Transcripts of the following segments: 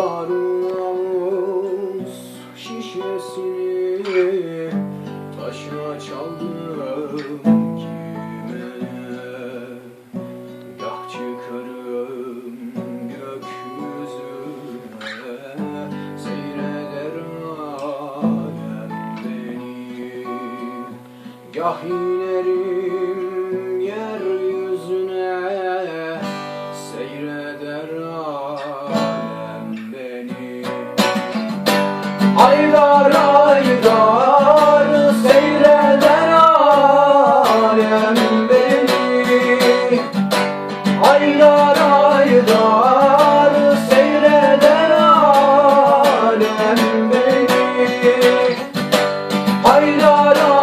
Barut şişesini taşa çaldım kime? Yah çıkarım gökyüzüne Seyreder alem beni. Gah inerim Aylar aylar seyreder alem beni. Aylar aylar seyreder alem beni. Aylar aylar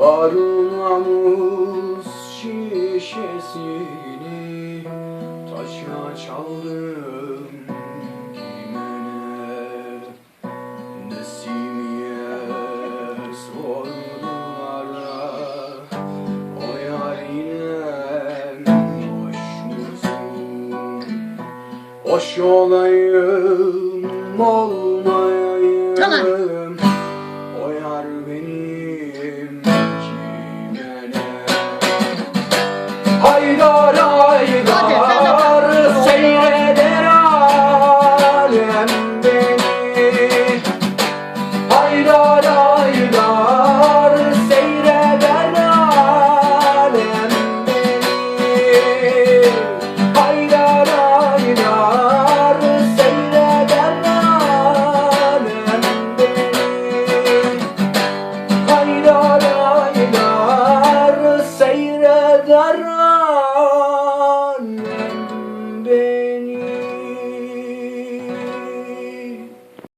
Arınamus şişesini taşa çaldım kime ne Nesimiye sordular o yarine hoş musun? Hoş olayım olmayayım Tamam.